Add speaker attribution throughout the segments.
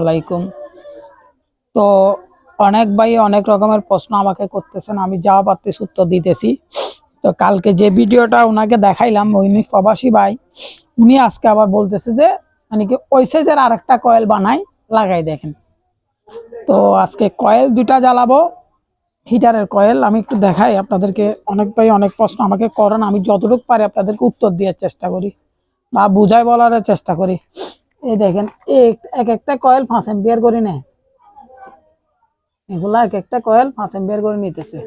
Speaker 1: আলাইকুম। তো অনেক ভাই অনেক রকমের প্রশ্ন আমাকে করতেছেন, আমি যা পারতেছি উত্তর দিতেছি। তো কালকে যে ভিডিওটা ওনাকে দেখাইলাম উনি প্রবাসী ভাই, উনি আজকে আবার বলতেছে যে মানে কি, ওই সাইজের আরেকটা কয়েল বানাই, লাগাই দেখেন। তো আজকে কয়েল দুটা জ্বালাবো, হিটারের কয়েল, আমি একটু দেখাই আপনাদেরকে। অনেক ভাই অনেক প্রশ্ন আমাকে করেন, আমি যতটুকু পারি আপনাদেরকে উত্তর দেওয়ার চেষ্টা করি বা বুঝাই বলার চেষ্টা করি। এই দেখেন, এক- এক একটা কয়েল পাঁচ এম্পিয়ার করে নেয় এগুলা এক একটা কয়েল পাঁচ এম্পিয়ার করে নিতেছে।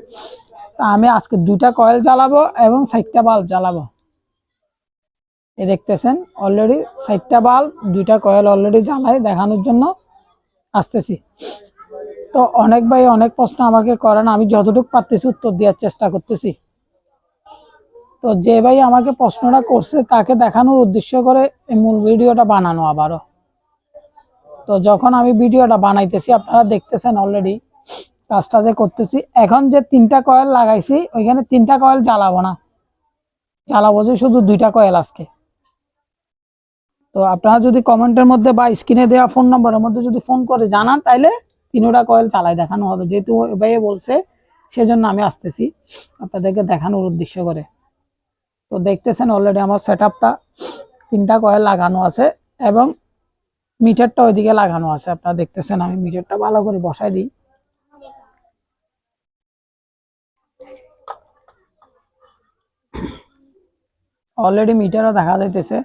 Speaker 1: তা আমি আজকে দুইটা কয়েল জ্বালাবো এবং সাইটটা বাল্ব জ্বালাবো। এ দেখতেছেন অলরেডি সাইটটা বাল্ব দুইটা কয়েল অলরেডি জ্বালাই দেখানোর জন্য আসতেছি। তো অনেক ভাই অনেক প্রশ্ন আমাকে করেন, আমি যতটুকু পারতেছি উত্তর দেওয়ার চেষ্টা করতেছি। তো যে ভাই আমাকে প্রশ্নটা করছে, তাকে দেখানোর উদ্দেশ্য করে এই মূল ভিডিওটা বানানো আবারও। তো যখন আমি ভিডিওটা বানাইতেছি, আপনারা দেখতেছেন অলরেডি কাজটা যে করতেছি। এখন যে তিনটা কয়েল লাগাইছি, ওইখানে তিনটা কয়েল জ্বালাবো না। জ্বালাবো যে শুধু দুইটা কয়েল আজকে। তো আপনারা যদি কমেন্টের মধ্যে বা স্ক্রিনে দেওয়া ফোন নম্বরের মধ্যে যদি ফোন করে জানান, তাইলে তিনোটা কয়েল চালাই দেখানো হবে। যেহেতু ভাইয়ে বলছে, সেজন্য আমি আসতেছি আপনাদেরকে দেখানোর উদ্দেশ্য করে। তো দেখতেছেন অলরেডি আমার সেট আপটা তিনটা কয়েল লাগানো আছে এবং মিটারটা ওইদিকে লাগানো আছে। আপনারা দেখতেছেন আমি মিটারটা ভালো করে বসাই দিই। অলরেডি মিটারও দেখা যাইতেছে।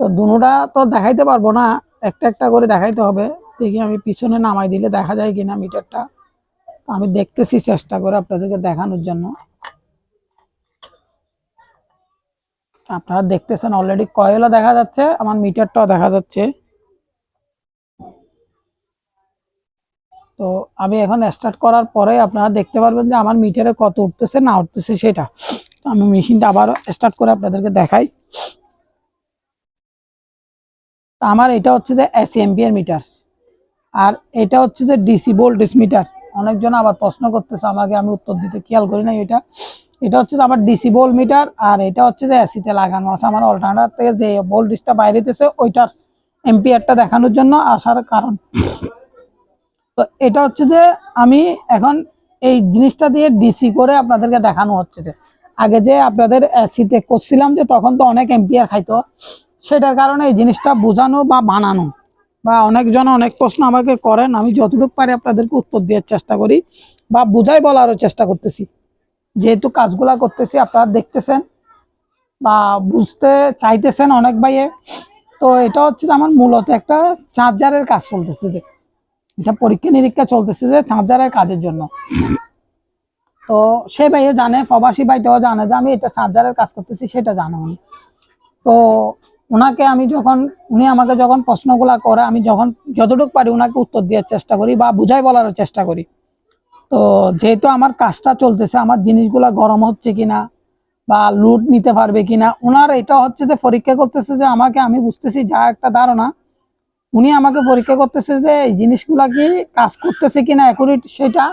Speaker 1: তো দুটা তো দেখাইতে পারব না, একটা একটা করে দেখাইতে হবে। দেখি আমি পিছনে নামাই দিলে দেখা যায় কিনা মিটারটা আমি দেখতেছি চেষ্টা করে আপনাদেরকে দেখানোর জন্য। আপনারা দেখতেছেন অলরেডি কয়েলও দেখা যাচ্ছে, আমার মিটারটাও দেখা যাচ্ছে। তো আমি এখন স্টার্ট করার পরে আপনারা দেখতে পারবেন যে আমার মিটারে কত উঠতেছে, না উঠতেছে সেটা। আমি মেশিনটা আবার স্টার্ট করে আপনাদেরকে দেখাই। আমার এটা হচ্ছে যে এসি এম্পিয়ার মিটার আর এটা হচ্ছে যে ডিসি ভোল্টেজ মিটার অনেকজন আবার প্রশ্ন করতেছে, আমাকে আমি উত্তর দিতে খেয়াল করি না এটা। এটা হচ্ছে আমার ডিসি ভোল মিটার আর এটা হচ্ছে যে এসিতে লাগানো আছে। আমার অল্টারনেটার থেকে যে ভোল্টেজটা বাইরে হইতেছে, ওইটার এম্পিয়ারটা দেখানোর জন্য আসার কারণ। তো এটা হচ্ছে যে আমি এখন এই জিনিসটা দিয়ে ডিসি করে আপনাদেরকে দেখানো হচ্ছে যে, আগে যে আপনাদের এসিতে করছিলাম যে, তখন তো অনেক এম্পিয়ার খাইতো। সেটার কারণে এই জিনিসটা বোঝানো বা বানানো, বা অনেকজন অনেক প্রশ্ন আমাকে করেন, আমি যতটুকু পারি আপনাদেরকে উত্তর দেওয়ার চেষ্টা করি, বা বুঝাই বলারও চেষ্টা করতেছি। যেহেতু কাজগুলা করতেছি, আপনারা দেখতেছেন বা বুঝতে চাইতেছেন অনেক ভাইয়ে। তো এটা হচ্ছে আমার মূলত একটা চার্জারের কাজ চলতেছে যে, এটা পরীক্ষা নিরীক্ষা চলতেছে যে চার্জারের কাজের জন্য। তো সে ভাইও জানে, প্রবাসী ভাইটাও জানে যে আমি এটা চার্জারের কাজ করতেছি, সেটা জানে উনি। তো ওনাকে আমি যখন, উনি আমাকে যখন প্রশ্নগুলা করে, আমি যখন যতটুকু পারি ওনাকে উত্তর দেওয়ার চেষ্টা করি বা বুঝাই বলার চেষ্টা করি। তো যেহেতু আমার কাজটা চলতেছে, আমার জিনিসগুলা গরম হচ্ছে কিনা বা লুট নিতে পারবে কিনা ওনার এটা হচ্ছে যে পরীক্ষা করতেছে যে আমাকে, আমি বুঝতেছি যা একটা ধারণা, উনি আমাকে পরীক্ষা করতেছে যে এই জিনিসগুলা কি কাজ করতেছে কিনা অ্যাকুরেট সেটা,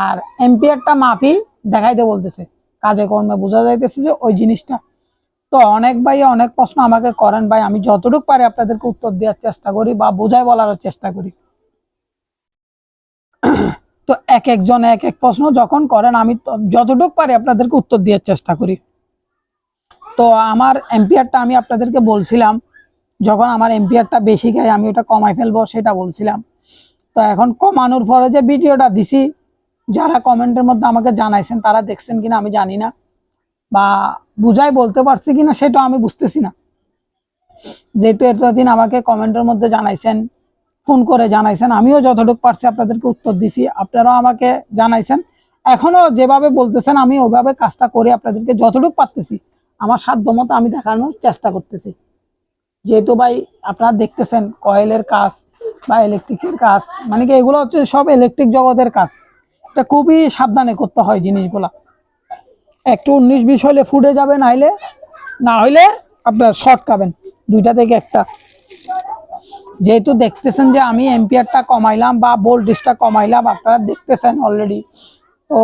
Speaker 1: আর এম্পিয়ারটা মাফি দেখাইতে বলতেছে। কাজে কর্মে বোঝা যাইতেছে যে ওই জিনিসটা। তো অনেক ভাই অনেক প্রশ্ন আমাকে করেন, ভাই আমি যতটুকু পারি আপনাদেরকে উত্তর দেওয়ার চেষ্টা করি বা বোঝাই বলার চেষ্টা করি। তো এক একজন এক এক প্রশ্ন যখন করেন, আমি যতটুকু পারি আপনাদেরকে উত্তর দেওয়ার চেষ্টা করি। তো আমার এম্পিয়ারটা আমি আপনাদেরকে বলছিলাম, যখন আমার এম্পিয়ারটা বেশি খায়, আমি ওটা কমাই ফেলব সেটা বলছিলাম। তো এখন কমানোর পরে যে ভিডিওটা দিছি, যারা কমেন্টের মধ্যে আমাকে জানাইছেন, তারা দেখছেন কিনা আমি জানি না, বা বুঝাই বলতে পারছি কিনা সেটা আমি বুঝতেছি না। যেহেতু এতদিন আমাকে কমেন্টের মধ্যে জানাইছেন ফোন করে জানাইছেন। আমিও যতটুকু পারছি আপনাদেরকে উত্তর দিছি। আপনারাও আমাকে জানাইছেন। এখনও যেভাবে বলতেছেন, আমি ওইভাবে কাজটা করে আপনাদেরকে যতটুকু পারতেছি, আমার সাধ্য মতো আমি দেখানোর চেষ্টা করতেছি। যেহেতু ভাই আপনারা দেখতেছেন, কয়েলের কাজ বা ইলেকট্রিকের কাজ মানে কি এগুলো হচ্ছে সব ইলেকট্রিক জগতের কাজ। এটা খুবই সাবধানে করতে হয় জিনিসগুলা। একটু উনিশ বিশ হলে ফুটে যাবে, নাইলে না হইলে আপনার শর্ট খাবেন। দুইটা থেকে একটা। যেহেতু দেখতেছেন যে আমি এম্পিয়ারটা কমাইলাম বা ভোল্টেজটা কমাইলাম, আপনারা দেখতেছেন অলরেডি তো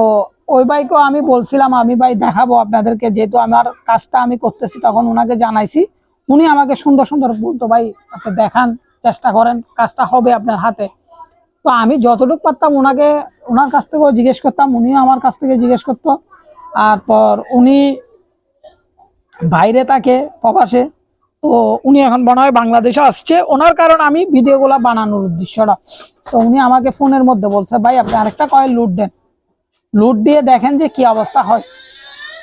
Speaker 1: ওই বাইকও আমি বলছিলাম, আমি ভাই দেখাবো আপনাদেরকে, যেহেতু আমার কাজটা আমি করতেছি, তখন ওনাকে জানাইছি। উনি আমাকে সুন্দর সুন্দর বলতো, ভাই, আপনি দেখান, চেষ্টা করেন, কাজটা হবে আপনার হাতে। তো আমি যতটুকু পারতাম ওনাকে ওনার কাছ থেকেও জিজ্ঞেস করতাম, উনিও আমার কাছ থেকে জিজ্ঞেস করতো। আর পর উনি বাইরে থাকে প্রবাসে তো উনি এখন মনে হয় বাংলাদেশে আসছে। ওনার কারণ আমি ভিডিওগুলো বানানোর উদ্দেশ্যটা। তো উনি আমাকে ফোনের মধ্যে বলছে, ভাই, আপনি আরেকটা কয়েল লুট দেন। লুট দিয়ে দেখেন যে কি অবস্থা হয়।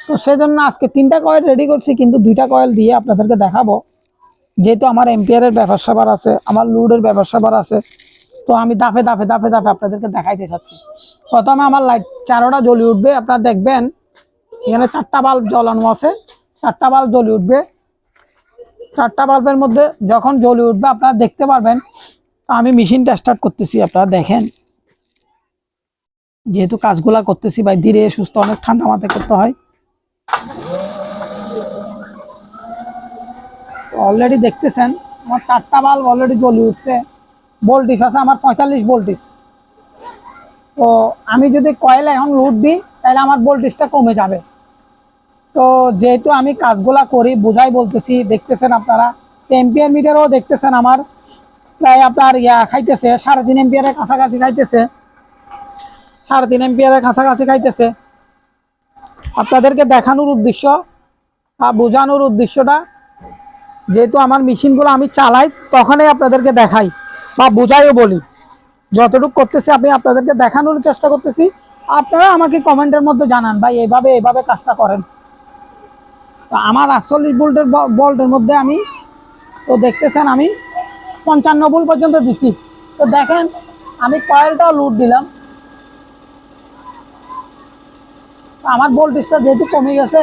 Speaker 1: তো সেজন্য আজকে তিনটা কয়েল রেডি করছি, কিন্তু দুইটা কয়েল দিয়ে আপনাদেরকে দেখাবো। যেহেতু আমার এম্পিয়ারের ব্যাপার স্যাপার আছে, আমার লুডের ব্যাপার স্যাপার আছে, তো আমি দাফে দাফে দাফে দাফে আপনাদেরকে দেখাইতে চাচ্ছি। প্রথমে আমার লাইট চারোটা জ্বলি উঠবে, আপনারা দেখবেন, এখানে চারটা বাল্ব জ্বলানো আছে। চারটা বাল্ব জ্বলি উঠবে। চারটা বাল্বের মধ্যে যখন জ্বলে উঠবে, আপনারা দেখতে পারবেন। আমি মেশিনটা স্টার্ট করতেছি, আপনারা দেখেন। যেহেতু কাজগুলা করতেছি ভাই, ধীরে সুস্থ, অনেক ঠান্ডা মাথায় করতে হয়। অলরেডি দেখতেছেন, আমার চারটা বাল্ব অলরেডি জ্বলে উঠছে। ভোল্টিস আছে আমার পঁয়তাল্লিশ ভোল্টিস তো আমি যদি কয়েল এখন লুট দিই, তাহলে আমার ভোল্টেজটা কমে যাবে। তো যেহেতু আমি কাজগুলা করি, বুঝাই বলতেছি, দেখতেছেন আপনারা। এম্পিয়ার মিটারও দেখতেছেন আমার। প্রায় আপনার ইয়া খাইতেছে, সাড়ে তিন এম্পিয়ারের কাছাকাছি খাইতেছে। সাড়ে তিন এম্পিয়ারের কাছাকাছি খাইতেছে। আপনাদেরকে দেখানোর উদ্দেশ্য বা বোঝানোর উদ্দেশ্যটা, যেহেতু আমার মেশিনগুলো আমি চালাই, তখনই আপনাদেরকে দেখাই বা বোঝাইও বলি। যতটুকু করতেছি, আমি আপনাদেরকে দেখানোর চেষ্টা করতেছি। আপনারা আমাকে কমেন্টের মধ্যে জানান, ভাই, এইভাবে এইভাবে কাজটা করেন। তো আমার আটচল্লিশ ভোল্টের ভোল্টের মধ্যে আমি, তো দেখতেছেন আমি পঞ্চান্ন ভোল্ট পর্যন্ত দিচ্ছি। তো দেখেন, আমি কয়েলটাও লুট দিলাম। আমার ভোল্টেজটা যেহেতু কমে গেছে,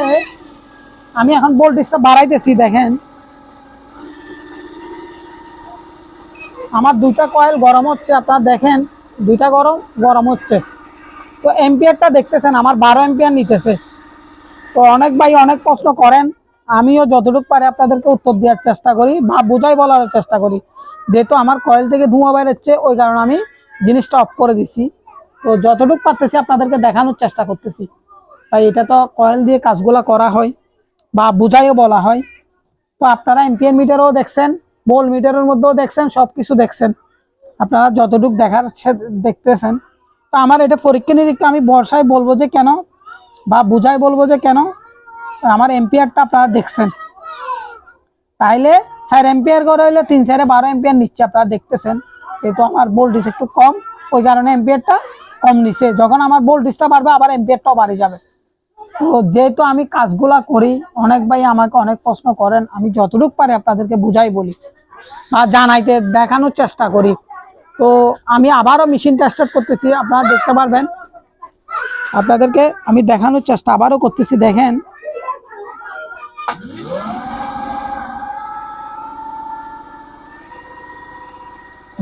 Speaker 1: আমি এখন ভোল্টেজটা বাড়াইতেছি, দেখেন। আমার দুইটা কয়েল গরম হচ্ছে, আপনারা দেখেন, দুইটা গরম গরম হচ্ছে। তো এম্পিয়ারটা দেখতেছেন, আমার বারো এম্পিয়ার নিতেছে। তো অনেক ভাই অনেক প্রশ্ন করেন, আমিও যতটুকু পারি আপনাদেরকে উত্তর দেওয়ার চেষ্টা করি বা বোঝাই বলার চেষ্টা করি। যেহেতু আমার কয়েল থেকে ধোঁয়া বেরোচ্ছে, ওই কারণে আমি জিনিসটা অফ করে দিছি। তো যতটুকু পারতেছি আপনাদেরকে দেখানোর চেষ্টা করতেছি। তাই এটা তো কয়েল দিয়ে কাজগুলো করা হয় বা বোঝাইও বলা হয়। তো আপনারা এম্পিয়ার মিটারও দেখছেন, বোল মিটারের মধ্যেও দেখছেন সব কিছু দেখছেন। আপনারা যতটুকু দেখার দেখতেছেন। তো আমার এটা পরীক্ষা নিরীক্ষা আমি বর্ষায় বলব যে কেন বা বুঝাই বলব যে কেন? আমার এম্পিয়ারটা আপনারা দেখছেন। তাইলে চার এম্পিয়ার করে হইলে তিন, চারে বারো এম্পিয়ার নিচ্ছে আপনারা দেখতেছেন। যেহেতু আমার ভোল্টেজ একটু কম, ওই কারণে এম্পিয়ারটা কম নিচ্ছে যখন আমার ভোল্টেজটা বাড়বে, আবার এম্পিয়ারটাও বাড়ে যাবে। তো যেহেতু আমি কাজগুলা করি, অনেক ভাই আমাকে অনেক প্রশ্ন করেন, আমি যতটুকু পারি আপনাদেরকে বুঝাই বলি বা জানাইতে, দেখানোর চেষ্টা করি। তো আমি আবারও মেশিনটা স্টার্ট করতেছি, আপনারা দেখতে পারবেন। আপনাদেরকে আমি দেখানোর চেষ্টা আবারও করতেছি, দেখেন।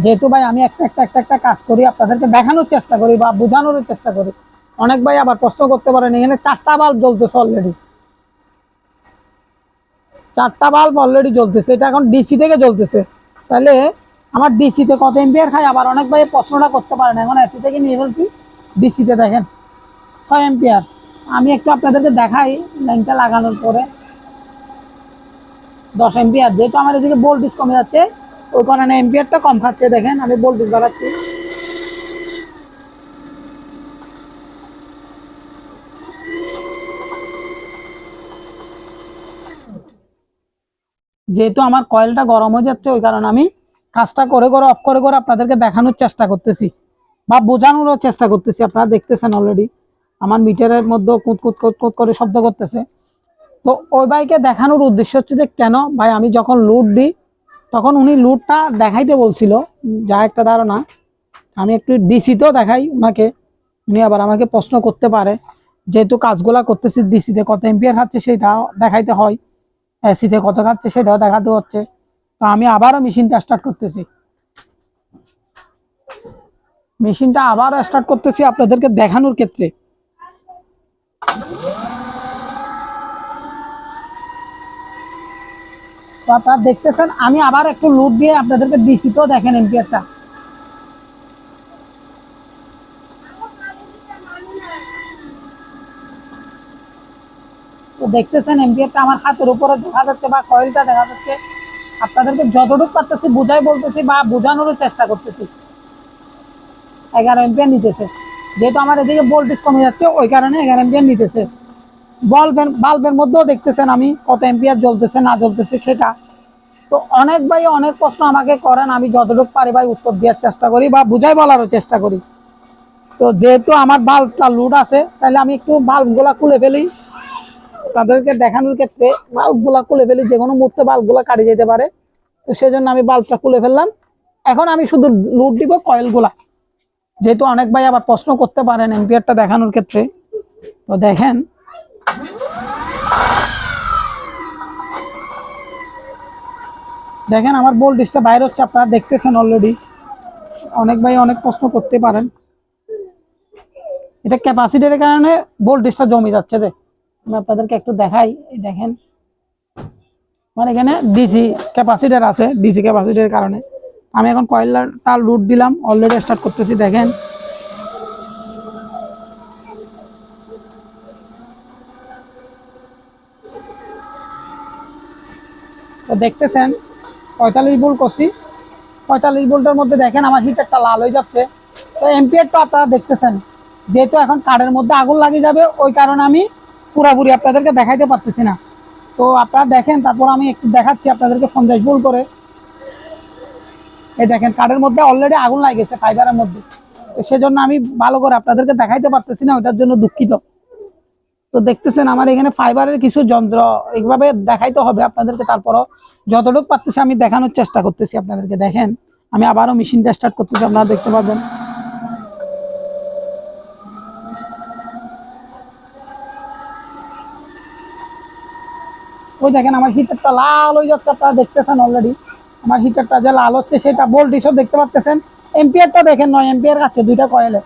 Speaker 1: যেহেতু ভাই আমি একটা একটা একটা একটা কাজ করি, আপনাদেরকে দেখানোর চেষ্টা করি বা বোঝানোর চেষ্টা করি। অনেক ভাই আবার প্রশ্ন করতে পারেন, এখানে চারটা বাল্ব জ্বলতেছে অলরেডি চারটা বাল্ব অলরেডি জ্বলতেছে, এটা এখন ডিসি থেকে জ্বলতেছে। তাহলে আমার ডিসিতে কত এম্পিয়ার খায়? আবার অনেক ভাই প্রশ্নটা করতে পারেন, এখন এসি থেকে নিয়ে ফেলছি ডিসিতে দেখেন। ছয় এম্পিয়ার আমি একটু আপনাদেরকে দেখাই লাইনটা লাগানোর পরে। দশ এম্পিয়ার যেহেতু আমার এদিকে ভোল্টেজ কমে যাচ্ছে, ওই কারণে এম্পিয়ারটা কম খাচ্ছে, দেখেন আমি ভোল্টেজ বাড়াচ্ছি। যেহেতু আমার কয়েলটা গরম হয়ে যাচ্ছে, ওই কারণে আমি কাজটা করে করে অফ করে করে আপনাদেরকে দেখানোর চেষ্টা করতেছি বা বোঝানোরও চেষ্টা করতেছি, আপনারা দেখতেছেন অলরেডি আমার মিটারের মধ্যেও কুত কুত কুত কুত করে শব্দ করতেছে। তো ওই ভাইকে দেখানোর উদ্দেশ্য হচ্ছে যে, কেন? ভাই, আমি যখন লুট দিই, তখন উনি লুটটা দেখাইতে বলছিল, যা একটা ধারণা, আমি একটু ডিসিতেও দেখাই ওনাকে উনি আবার আমাকে প্রশ্ন করতে পারে, যেহেতু কাজগুলা করতেছি, ডিসিতে কত এম্পিয়ার খাচ্ছে সেটাও দেখাইতে হয় এসিতে কত খাচ্ছে সেটাও দেখাতে হচ্ছে। তো আমি আবারও মেশিনটা স্টার্ট করতেছি। মেশিনটা আবারও স্টার্ট করতেছি আপনাদেরকে দেখানোর ক্ষেত্রে। তো আপনারা দেখতেছেন, আমি আবার একটু লুট দিয়ে আপনাদেরকে ডিসিতেও দেখেন এম্পিয়ারটা তো দেখতেছেন এম্পিয়ারটা আমার হাতের উপরে দেখা যাচ্ছে বা কয়েলটা দেখা যাচ্ছে। আপনাদেরকে যতটুকু পারতেছি বুঝাই বলতেছি বা বোঝানোরও চেষ্টা করতেছি। এগারো এম্পিয়ার নিতেছে। যেহেতু আমার এদিকে ভোল্টেজ কমে যাচ্ছে, ওই কারণে এগারো এম্পিয়ার নিতেছে বাল্বের বাল্বের মধ্যেও দেখতেছেন আমি কত এম্পিয়ার জ্বলতেছে, না জ্বলতেছে সেটা। তো অনেক ভাই অনেক প্রশ্ন আমাকে করেন, আমি যতটুকু পারি ভাই উত্তর দেওয়ার চেষ্টা করি বা বুঝাই বলারও চেষ্টা করি। তো যেহেতু আমার বাল্বটা লুট আছে, তাহলে আমি একটু বাল্বগুলা খুলে ফেলি। তাদেরকে দেখানোর ক্ষেত্রে বাল্বগুলা খুলে ফেলি, যে কোনো মুহূর্তে বাল্বগুলা কাটে যেতে পারে। তো সেজন্য আমি বাল্বটা খুলে ফেললাম। এখন আমি শুধু লুট দিব কয়েলগুলা যেহেতু অনেক ভাই আবার প্রশ্ন করতে পারেন এম্পিয়ারটা দেখানোর ক্ষেত্রে। তো দেখেন। দেখেন আমার ভোল্টেজটা বাইরে হচ্ছে, আপনারা দেখতেছেন অলরেডি অনেক ভাই অনেক প্রশ্ন করতে পারেন। এটা ক্যাপাসিটির কারণে ভোল্টেজটা জমে যাচ্ছে যে, আমি আপনাদেরকে একটু দেখাই দেখেন। মানে এখানে ডিসি ক্যাপাসিটার আছে ডিসি ক্যাপাসিটির কারণে। আমি এখন কয়লাটা লুট দিলাম অলরেডি স্টার্ট করতেছি, দেখেন। তো দেখতেছেন, পঁয়তাল্লিশ ভোল্ট করছি। পঁয়তাল্লিশ ভোল্টের মধ্যে দেখেন, আমার হিটারটা লাল হয়ে যাচ্ছে। তো এম্পিয়ারটা আপনারা দেখতেছেন, যেহেতু এখন কার্ডের মধ্যে আগুন লাগিয়ে যাবে, ওই কারণে আমি পুরাপুরি আপনাদেরকে দেখাইতে পারতেছি না। তো আপনারা দেখেন, তারপর আমি একটু দেখাচ্ছি আপনাদেরকে পঞ্চাশ ভোল্ট করে। এই দেখেন, কাঠের মধ্যে অলরেডি আগুন লাগে গেছে ফাইবারের মধ্যে। তো সেজন্য আমি ভালো করে আপনাদেরকে দেখাইতে পারতেছি না ওটার জন্য দুঃখিত। তো দেখতেছেন, আমার এখানে ফাইবারের কিছু যন্ত্র, এইভাবে দেখাইতে হবে আপনাদেরকে, তারপরও যতটুকু পারতেছি আমি দেখানোর চেষ্টা করতেছি আপনাদেরকে, দেখেন। আমি আবারও মেশিনটা স্টার্ট করতেছি, আপনারা দেখতে পাবেন ওই দেখেন, আমার হিটারটা লাল হয়ে যাচ্ছে, আপনারা দেখতেছেন অলরেডি আমার হিটারটা যে লাল হচ্ছে, সেটা ভোল্টেজও দেখতে পাচ্ছেন এম্পিয়ারটা দেখেন নয় এম্পিয়ার আছে দুইটা কয়েলে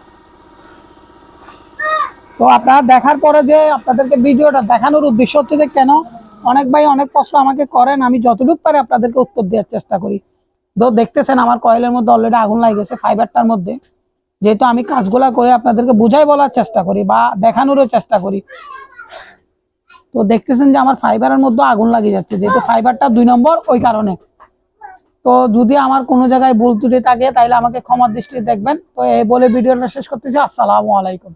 Speaker 1: তো আপনারা দেখার পরে যে আপনাদেরকে ভিডিওটা দেখানোর উদ্দেশ্য হচ্ছে যে কেন অনেক ভাই অনেক প্রশ্ন আমাকে করেন, আমি যতটুকু পারি আপনাদেরকে উত্তর দেওয়ার চেষ্টা করি। তো দেখতেছেন আমার কয়েলের মধ্যে অলরেডি আগুন লাগে গেছে ফাইবারটার মধ্যে। যেহেতু আমি কাজগুলা করে আপনাদেরকে বুঝাই বলার চেষ্টা করি বা দেখানোরও চেষ্টা করি। তো দেখতেছেন যে আমার ফাইবারের মধ্যে আগুন লাগে যাচ্ছে, যেহেতু ফাইবারটা দুই নম্বর, ওই কারণে। তো যদি আমার কোনো জায়গায় ভুল থাকে তাহলে আমাকে ক্ষমার দৃষ্টিতে দেখবেন। তো এই বলে ভিডিওটা শেষ করতেছি। আসসালামু আলাইকুম।